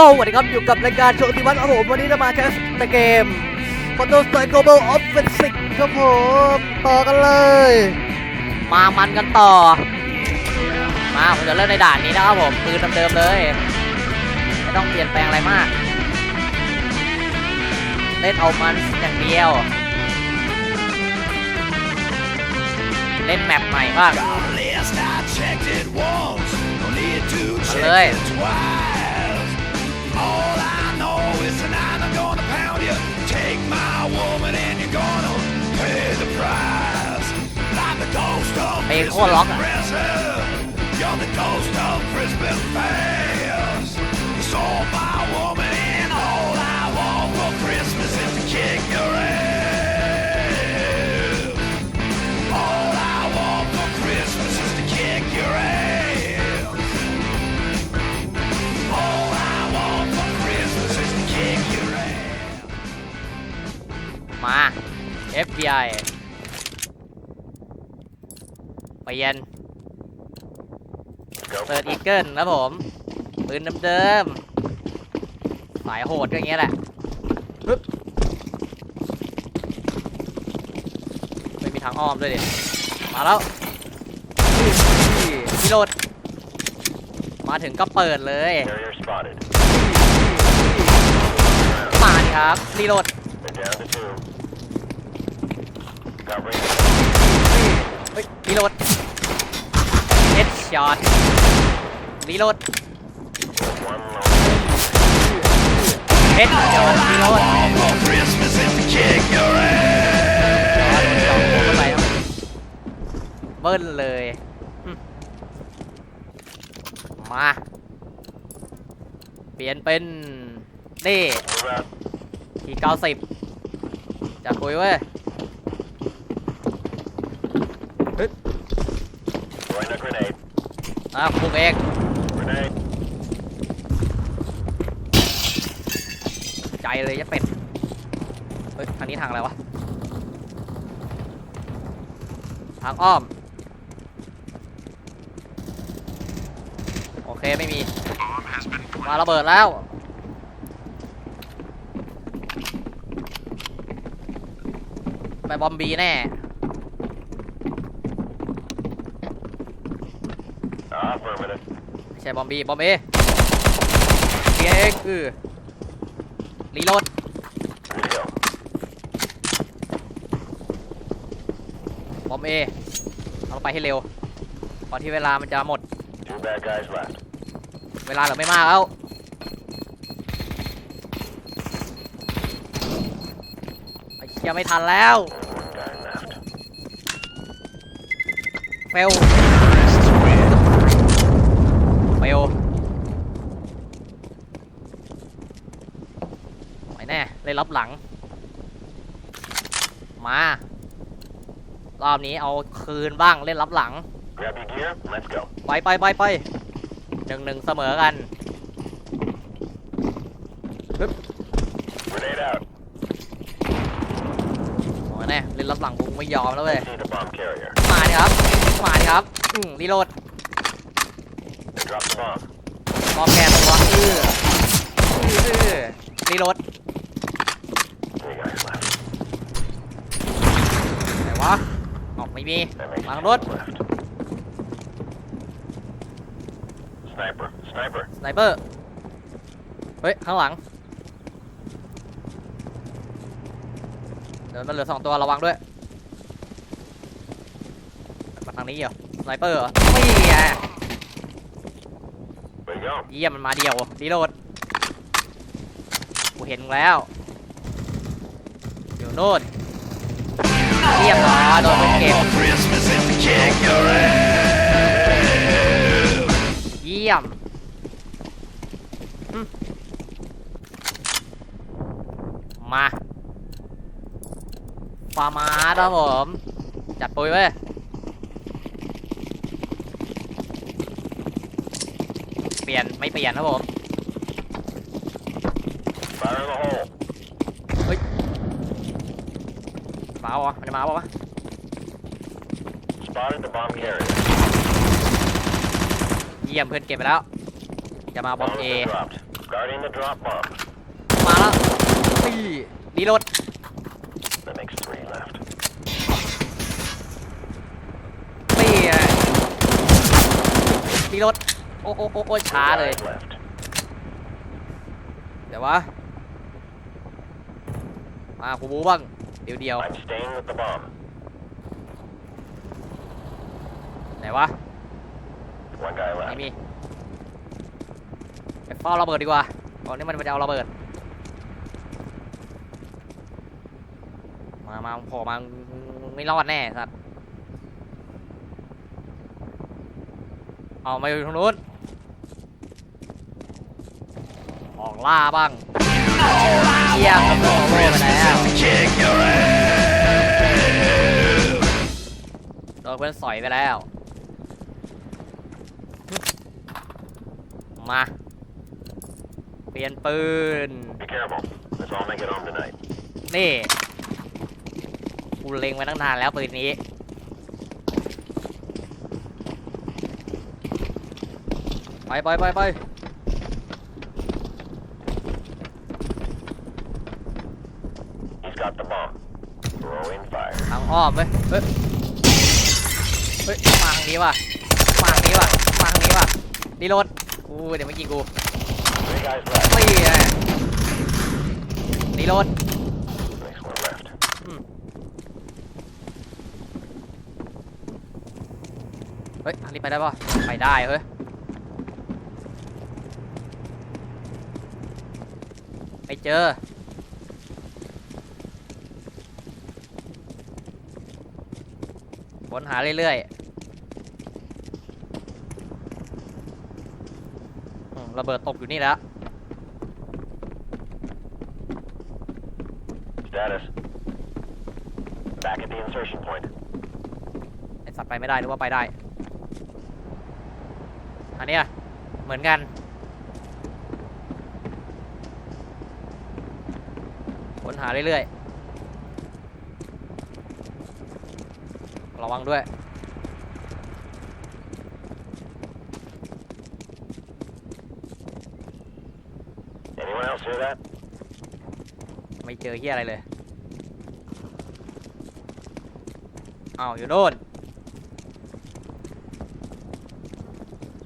สวัสดีครับอยู่กับรายการโชว์ติวัฒน์ครับผมวันนี้จะมาแคสในเกม Counter Strike Global Offensive ครับผมต่อกันเลย มามันกันต่อ มาผมจะเริ่มในด่านนี้นะครับผมปืนเดิมๆเลย ไม่ต้องเปลี่ยนแปลงอะไรมาก เล่นเอามันอย่างเดียว เล่นแมปใหม่บ้าง Last I checked it once, All I know is tonight I'm gonna pound you. Take my woman and you're gonna pay the price. I'm the ghost of Christmas present. You're the ghost of Christmas past. Sold my woman. ปลี่ยน เปิดอีเกิลนะผมปืนเดิมๆสายโหดก็อย่างเงี้ยแหละปึ๊บไม่มีทางอ้อมด้วยดิมาแล้วพิโรดมาถึงก็เปิดเลย Carrier spotted. มาดิครับรีโหลด เฮ้ยรีโหลดเฮ็ดช็อตรีโหลดเฮ็ดช็อตรีโหลด Christmas is to kick your ass. สองตัวเบิ้ลเลย มา เปลี่ยนเป็น นี่ทีเก้าสิบจะคุยเว้ย Throwing a grenade. อะปลุกเอง Grenade. ใจเลยจะเป็ด เฮ้ย ทางนี้ทางอะไรวะ ทางอ้อม โอเค ไม่มี มาระเบิดแล้ว ไปบอมบีแน่ Affirmative. ไม่ใช่บอมบีบอมเอเบียเองคือรีโหลด Good to go. บอมเอเอาไปให้เร็วก่อนที่เวลามันจะหมด Two bad guys left. เวลาเหลือไม่มากแล้วไอ้เชี่ยไม่ทันแล้ว Only one guy left. เฟล เฟลไปแน่เลยรับหลัง มา รอบนี้เอาคืนบ้างเล่นรับหลัง Grab your gear. Let's go. ไปไปไปไปหนึ่งหนึ่งเสมอกัน Grenade out. โอ้ยแน่เล่นรับหลังกูไม่ยอมแล้วเว้ย See the bomb carrier. มาดิครับ มาดิครับ อืมรีโหลด They dropped the bomb. ม อแกนตัวอื้ออื้อรีโหลดไหนวะออกไม่มี That makes Mang two đốt. left. Sniper. Sniper. สไนเปอร์ เฮ้ย ข้างหลัง เดี๋ยวมันเหลือสองตัวระวังด้วย มาทางนี้เหรอ สไนเปอร์เหรอไม่ไง เยี่ยมมันมาเดียวรีโหลดกูเห็นแล้วอยู่นู่นเรียบร้อยโดนเก็บเยี่ยมมาฟามาครับผม จัดปุยเว้ย เปลี่ยนไม่เปลี่ยนครับผม Fire in the hole. มาปะวะมันจะมาปะวะ Spotted the bomb carrier. เยี่ยมเพื่อนเก็บไปแล้ว จะมาบอม Bomb's เอ been dropped. Guarding the drop bomb. มาแล้วนี่ดีรถ That makes three left. นี่ไงดีรถ โอ้โอ้โอ้โอ้ช้าเลย เดี๋ยววะ มากูบูบ้าง เดี๋ยวเดียวไหนวะไม่มีไปเฝ้าระเบิดดีกว่าก่อนนี้มันจะเอาระเบิด มามาโผล่มาไม่รอดแน่สัตว์เอามาอยู่ทางนู้น ออกล่าบ้างเกี่ยงกับโลไปแล้ว Kick your ass! โดนเพื่อนสอยไปแล้ว มา เปลี่ยนปืน Be careful. Let's all make it home tonight. นี่กูเล็งไว้ตั้งนานแล้วปืนนี้ ไปไปไปไป He's got the bomb. Throwing fire. ทางอ้อมเว้ยเฮ้ย เฮ้ย มาทางนี้ว่ะ มาทางนี้ว่ะ มาทางนี้ว่ะดีโรดกูเดี๋ยวไม่กินกู Three guys left. ตีไงดีโรด Next one left. เฮ้ยอันนี้ไปได้ปะไปได้เฮ้ย ไปเจอ ค้นหาเรื่อยๆอืมระเบิดตกอยู่นี่แล้ว Status. Back at the insertion point. ไอสัตว์ไปไม่ได้หรือว่าไปได้ อันเนี้ยเหมือนกันค้นหาเรื่อยๆ ระ วังด้วย Anyone else hear that? ไม่เจอเฮียอะไรเลยอ้าวอยู่โน่น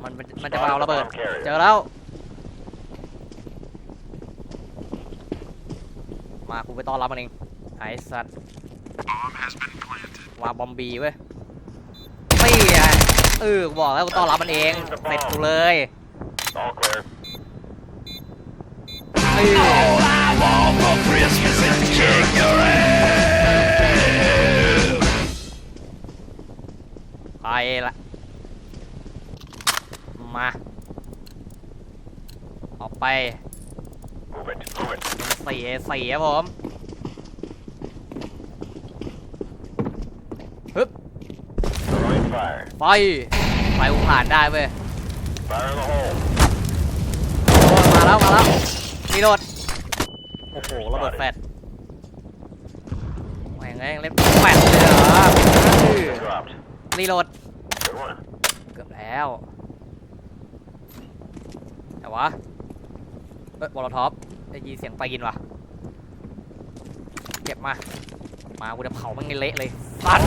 มันมันมันจะมาเอาระเบิด เจอแล้ว มากูไปต้อนรับมันเองไอ้สัตว์ วาบอมบีเว้ยไม่ไงเออกูบอกแล้วกูต้อนรับมันเองเสร็จกูเลยเออ ไปละ มา ออกไปสี่สี่ครับผม ฮึบ Throwing fire. ไปไปกูผ่านได้เว้ยมาแล้วมาแล้วรีโหลดโอ้โหระเบิดแฟดแม่งเอ้ยเล่นแฟดเลยเหรอรีโหลดเกือบแล้วแต่วะเอ้ยบอลท็อปได้ยินเสียงไปีนวะเก็บมา มากูจะเผามันเละเลยสัตว์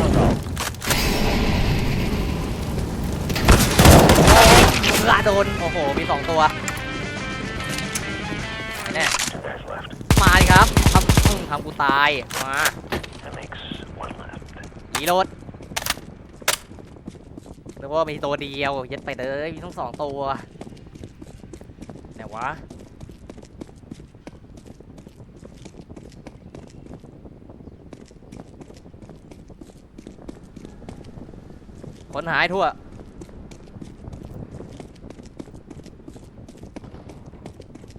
ลาโดน โอ้โห มีสองตัวไปแน่ Two guys left. มาดิครับทำอืมทำกูตาย มา That makes one left. หนีรถนึกว่ามีตัวเดียวเย็ดไปเลยมีทั้งสองตัวไหนวะค้นหายทั่ว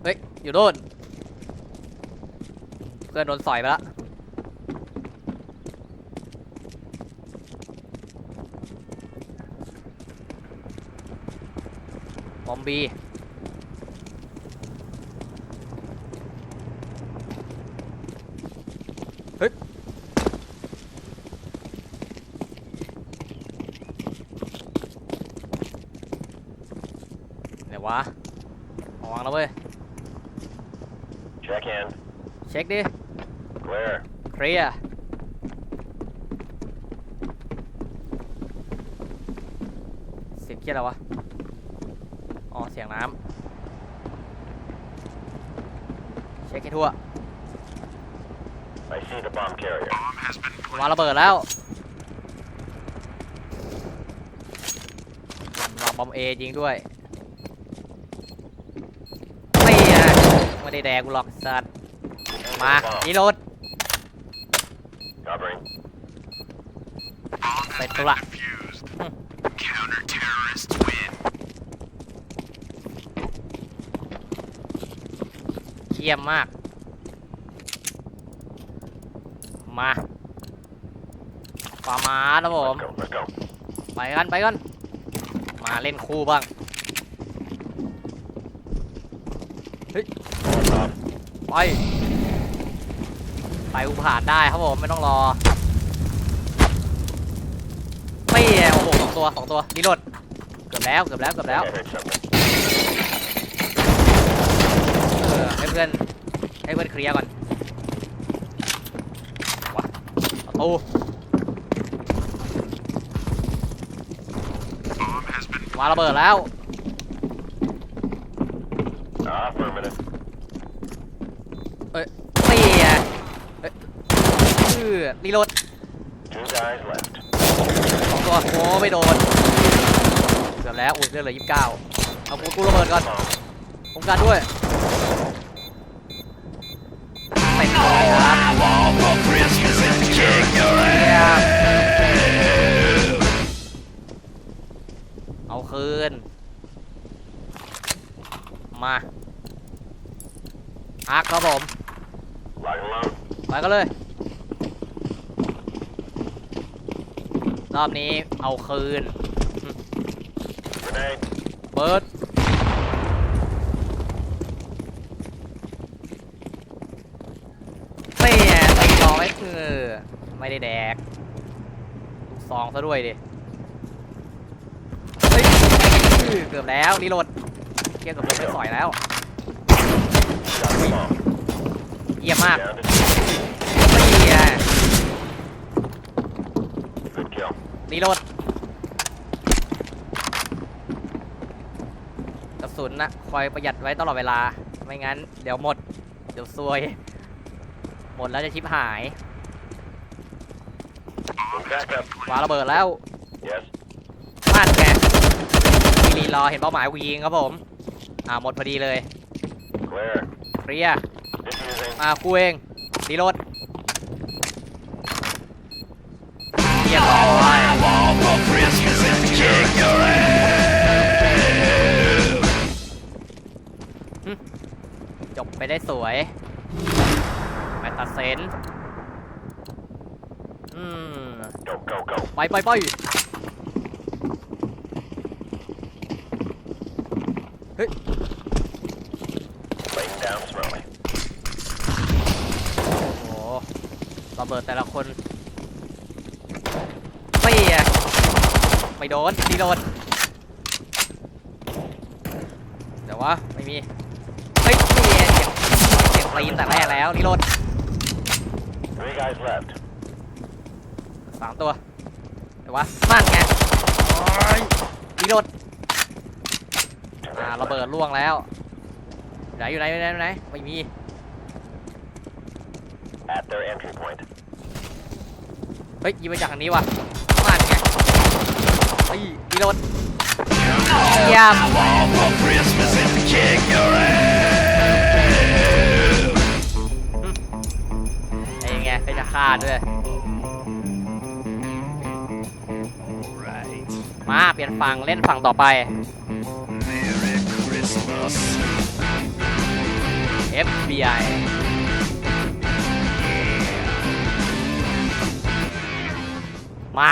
เฮ้ย อยู่โน่นเพื่อนโดนสอยไปแล้วบอมบีเฮ้ย ไหนวะระวังแล้วเว้ย Check in. เช็คดิ Clear. เคลียร์เสียงเคียอะไรวะ อ๋อ เสียงน้ำเช็คให้ทั่ว I see the bomb carrier. วางระเบิดแล้ววางบอมเอยิงด้วย ไม่อะไม่ได้แดกกูหรอกสัตว์ มา Bomb. นี่รถ Covering. ไปตุละ Counter terrorists win. เยี่ยมมาก มาปามาครับผม Let's go. Let's go. ไปกัน ไปกัน มาเล่นคู่บ้าง Top. ไปไป กูผ่านได้ครับผมไม่ต้องรอ ไม่โอ้โหสองตัวสองตัวรีโหลดเกือบแล้วเกือบแล้วเกือบแล้วเออให้เพื่อนให้เพื่อนเคลียร์ก่อนวะประตูวาระเบิดแล้ว Affirmative. นี่ไงเอ้ยเออ รีโหลด Two guys left. สองตัวโอ้ไม่โดนเกือบแล้วอุ้ยเลือดเหลือยี่สิบเก้าเอากูกูระเบิดก่อน Bomb. ป้องกันด้วยไม่พอครับ all for Christmas and kick your เยี่ยม ass. เอาคืน มาอักครับผม Lock and load. ไปกันเลย รอบนี้เอาคืนเปิดเตะตีรอไว้เออไม่ได้แดกลูกซองซะด้วยดิเฮ้ยเกือบแล้วรีโหลดเกี่ยเกือบโดนไม่สอยแล้วเยี่ยมมาก Down to ไม่เยี่ย good kill. รีโหลดกระสุนนะคอยประหยัดไว้ตลอดเวลา ไม่งั้น เดี๋ยวหมด เดี๋ยวซวย หมดแล้วจะชิบหาย Move back up. วางระเบิดแล้ว Yes. พลาดแกมีรีรอเห็นเป้าหมายกูยิงครับผม อ่าหมดพอดีเลย Clear. เคลียร์ Diffusing. อ่ากูเองรีโหลด จบไปได้สวย แมตตาเซนอืมไปไปไปเฮ้ยโอ้ระเบิดแต่ละคนไม่อะ ไม่โดนดีโดนเดี๋ยววะไม่มี เฮ้ยนี่ไงเสียงเสียงตีนแต่แรกแล้วรีโหลด Three guys left. สามตัวเดี๋ยววะนั่นไงโอ้ยรีโหลด Two อ่า guys ระเบิด left. ล่วงแล้วไหนอยู่ไหนอยู่ไหนอยู่ไหนไม่มี At their entry point. เฮ้ยยิงมาจากทางนี้ว่ะนั่นไงเฮ้ยรี โหลดเยี่ยม all for Christmas and kick your ass. ไอ้ไงเป็นจะฆ่าด้วย Right. มาเปลี่ยนฝั่งเล่นฝั่งต่อไป Merry Christmas. FBI มา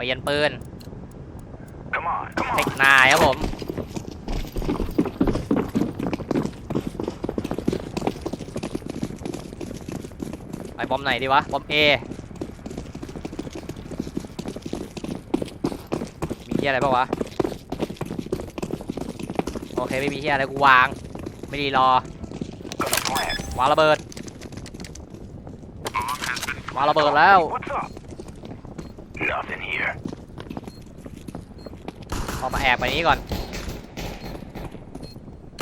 เปลี่ยนปืน Come on, come เทคนายครับผม ไปบอมไหนดีวะ บอมเอมีที่อะไรบ้างวะ โอเค ไม่มีเฮียอะไรกูวาง ไม่ดีรอ Gonna plant. วางระเบิดวางระเบิดแล้ว What's up? Nothing here. ออกมาแอบไปนี้ก่อน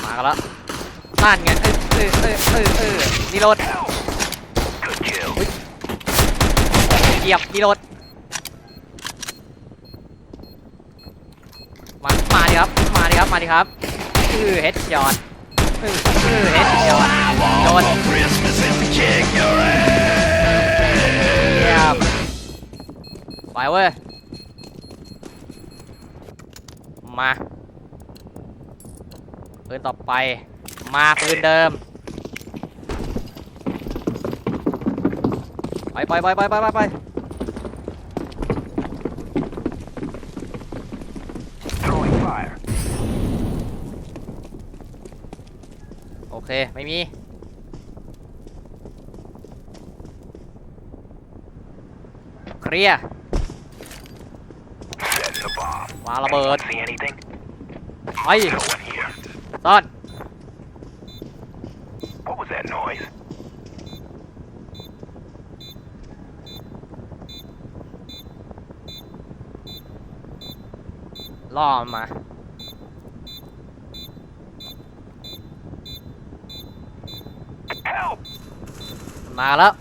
มากันแล้วนั่นไงเออเออเออเออเออนี่รถเหยียบนี่รถมามาดิครับมาดิครับมาดิครับเออเฮดช็อตเออเออเฮดช็อตโดน Christmas is to kick your ass. เยี่ยไปเว้ย มาปืนต่อไป มาปืนเดิม ไปไปไปไปไปไปไปโอเค ไม่มีเคลียร์ Setting the bomb. วาง ระเบิด Anyone See anything? ไป No one here. ซ่อน What was that noise? ล่อมันมา Help! มาแล้ว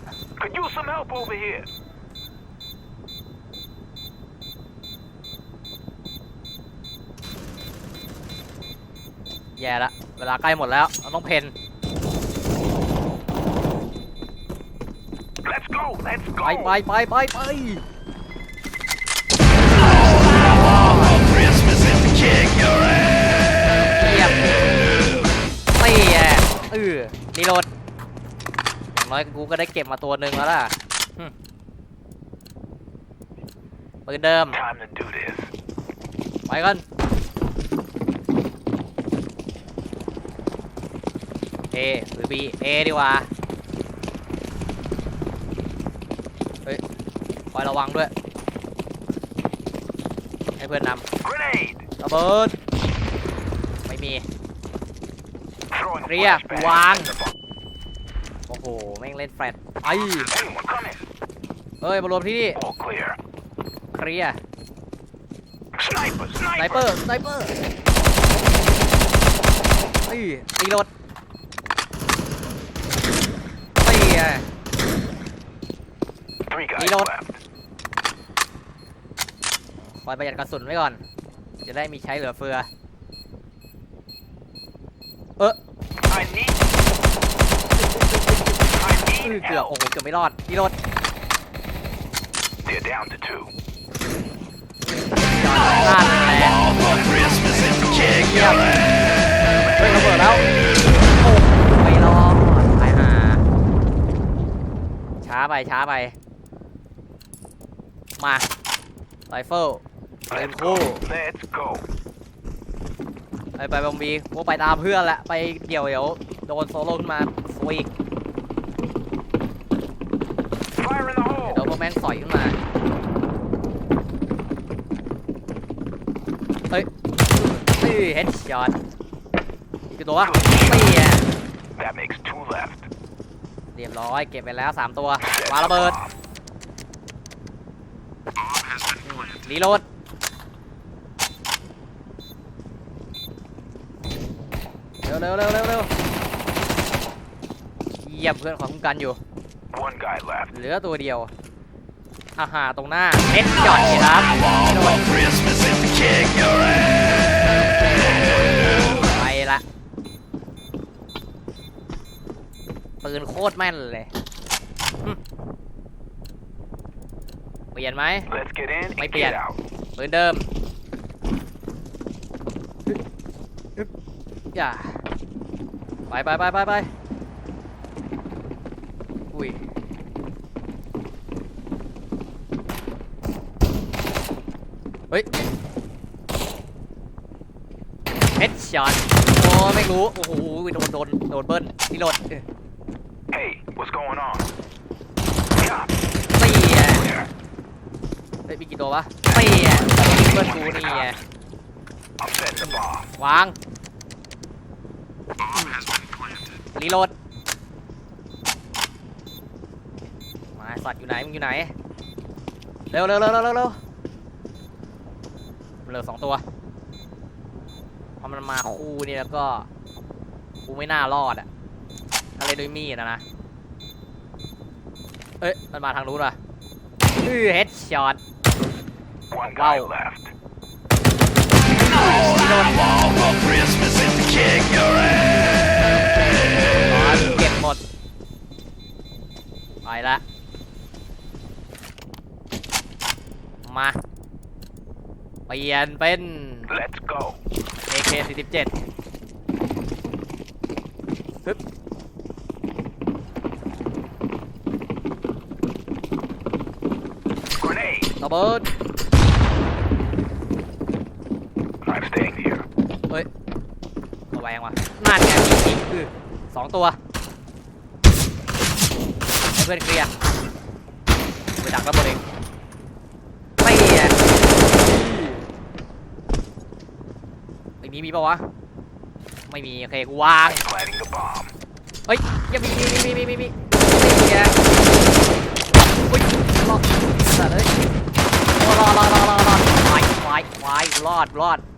แย่ละเวลาใกล้หมดแล้วเราต้องเพน Let's go. Let's ไป go. ไปไปไปไป Christmas is to kick your ass. เยี่ยมตีแย่เออรีโหลดอย่างน้อยกูก็ได้เก็บมาตัวหนึ่งแล้วล่ะหึปืนเดิม Time to do this. ไปกัน เอหรือบีเอดีกว่า เฮ้ย คอยระวังด้วย ให้เพื่อนนำระเบิด ไม่มี Throwing a Ria, flashbang. Wang. โอ้โห แม่งเล่นแฟลตไอ้เอ้ย มารวมที่นี่เคลียร์สไนเปอร์ สไนเปอร์ไอ้ยตีรถตีไง Three guys Reload. left. คอยประหยัดกระสุนไว้ก่อน จะได้มีใช้เหลือเฟือ เออ I need. I อื้อ need เกือบโอ้ help. โหเกือบไม่รอดตีรถ They're down to two. จอดพลาดแหละ All for Christmas is to kick your ass. เฮ้ยระเบิดแล้วโอ้ไม่รอดตายหาช้าไปช้าไป มาไรเฟิลปืน Let's คู่ go. Let's go. ไปไปบอมบีกูไปตามเพื่อนแหละไปเดี่ยวเดี๋ยวโดนโซโล่ขึ้นมาสวีก Fire in the เดี๋ยว hole. พวกแม่งสอยขึ้นมาเฮ้ยนี่เฮดช็อตอีกตัววะนี่ไง That makes two left. เรียบร้อยเก็บไปแล้ว 3 ตัว Set วาง the ระเบิด bomb. รีโหลด เร็วเร็วเร็วเร็วเร็วเยี่ยมเพื่อนของคุณกันอยู่ One guy left. เหลือตัวเดียว อาหาตรงหน้าเฮ็ดจอดครับ All for Christmas is to kick your ass. ไปละ ปืนโคตรแม่นเลยหึเปลี่ยนไหม Let's get in Might and be get it. out. ปืนเดิมอย่าไปไปไปไปไปอุ้ยเฮ้ยเฮดช็อตโอ้ไม่รู้ โอ้โหโดนโดนโดนเบิ้ลนี่โหลดเออ Hey, what's going on? Yeah. ตีอะ Clear. เฮ้ย มีกี่ตัววะตีอะเบิ้ลกูนี่ไง I'm setting the bomb. วางรีโหลดมาไอ้สัตว์อยู่ไหนมึงอยู่ไหนเร็วเร็วเร็วเร็วเร็วเร็วมันเหลือสองตัวพอมันมาคู่นี่แล้วก็กูไม่น่ารอดอะอะไรโดวยมีดนะนะเอ้ยมันมาทางนู้นว่ะอือเฮดช็อต One guy guy left. All I want for Christmas is to kick your ass. อ๋อเก็บหมด ไปละ มา เปลี่ยนเป็น Let's go. AK 47ฮึบ Grenade. ระเบิด staying here. เฮ้ยระแวงว่ะนั่นไงจริงๆคือสองตัวให้เพื่อนเคลียร์ไปดักระเบิดเองไม่อะไอ้นี้มีปะวะ ไม่มี โอเคกูวาง Planting the bomb. เฮ้ยยังมีมีมีมีมีมีนี่ไงอุ้ยรอดสัตว์เลยโอ้รอดรอดรอดรอดรอดวายวายวายรอดรอด Planting. เฮี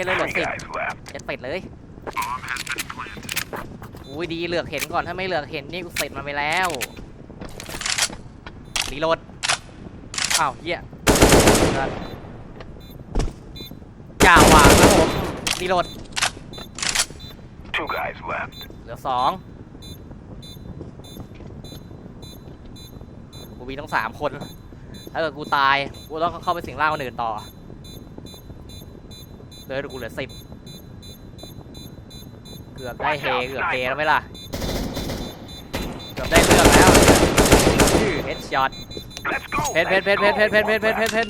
ยเลยเหลือสิบเจ็ดเป็ดเลยอุ้ยดีเหลือกเห็นก่อนถ้าไม่เหลือกเห็นนี่กูเสร็จมันไปแล้วรีโหลดอ้าวเฮียจ่าวางครับผมรีโหลดเหลือสองกูมีต้องสามคน ถ้าเกิดกูตาย กูต้องเข้าไปสิงร่างคนอื่นต่อ เหลยกูเหลือสิบเกือบได้เฮเกือบเฮแล้วไหมล่ะ เกือบได้เลือกแล้วชื่อเฮดช็อต Let's go. เพนเพน Let's เพนเพนเพนเพนเพนเพนเพนเพน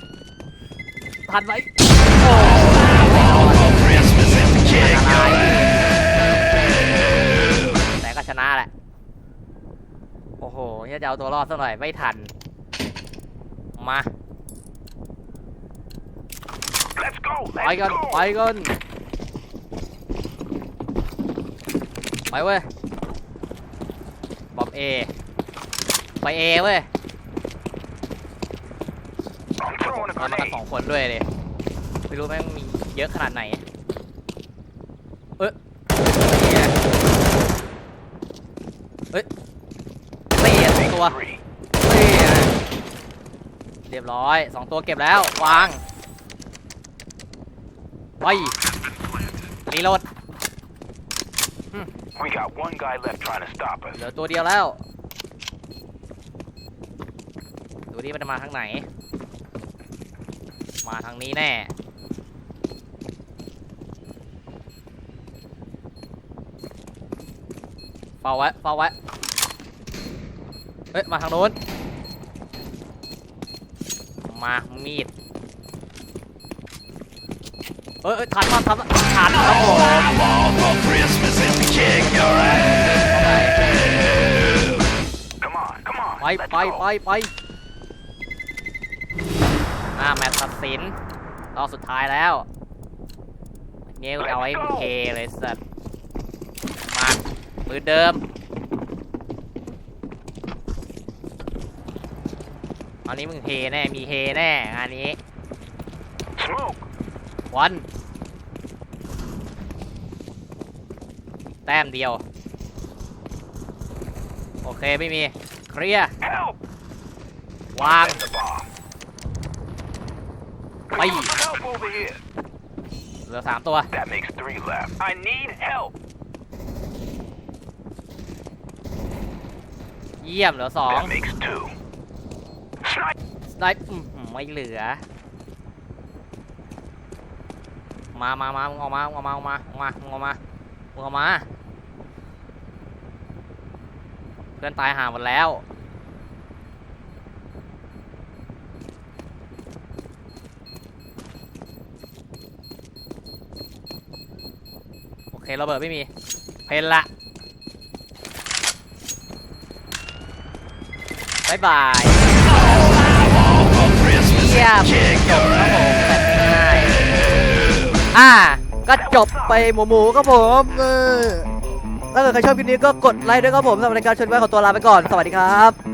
ทันไหม For Christmas is to kick your ass. แต่ก็ชนะแหละ โอ้โหเนี่ยจะเอาตัวรอดสักหน่อยไม่ทัน มา Let's go. ไปกันไปกันไปเว้ยบอมเอไปเอเว้ย I'm throwing a มามากันสองคนด้วยเลยไม่รู้แม่งมีเยอะขนาดไหนเอ้ยเอ้ยเตียสองตัวเตียเรียบร้อยสองตัวเก็บแล้ววาง ไปรีโหลด We got one guy left trying to stop us. เหลือตัวเดียวแล้ว ดูดิมันจะมาทางไหน มาทางนี้แน่ เฝ้าไว้ เฝ้าไว้ เฮ้ย มาทางโน้น มา มีด เอ้ยเอ้ยทันมาทันมาทันครับผม All I want for Christmas is to kick your ass. Come on, come on. ไป Let's ไป go. ไปไปอ่าแมตช์ตัดสินรอบสุดท้ายแล้วเงี้ยเอาไว้มึงเทเลยสัตว์มามือเดิมอันนี้มึงเทแน่ มีเทแน่งานนี้ Smoke. วันแต้มเดียว โอเค ไม่มี เคลียร์ Help. วาง Send the bomb. Ay. Call for help over here. เหลือสามตัว That makes three left. I need help. เยี่ยมเหลือสอง That makes two. Snipe. ได้อื้อหือไม่เหลือ มามามามึงออกมามึงออกมามึงออกมามึงออกมามึงออกมา เพื่อนตายห่าหมดแล้ว โอเคระเบิดไม่มี เพนละบายบายเยี่ยมจบครับผม อ่า ก็จบไปหมูหมูครับผมเออถ้าเกิดใครชอบคลิปนี้ก็กดไลค์ด้วยครับผมสำหรับรายการชวนไปขอตัวลาไปก่อน สวัสดีครับ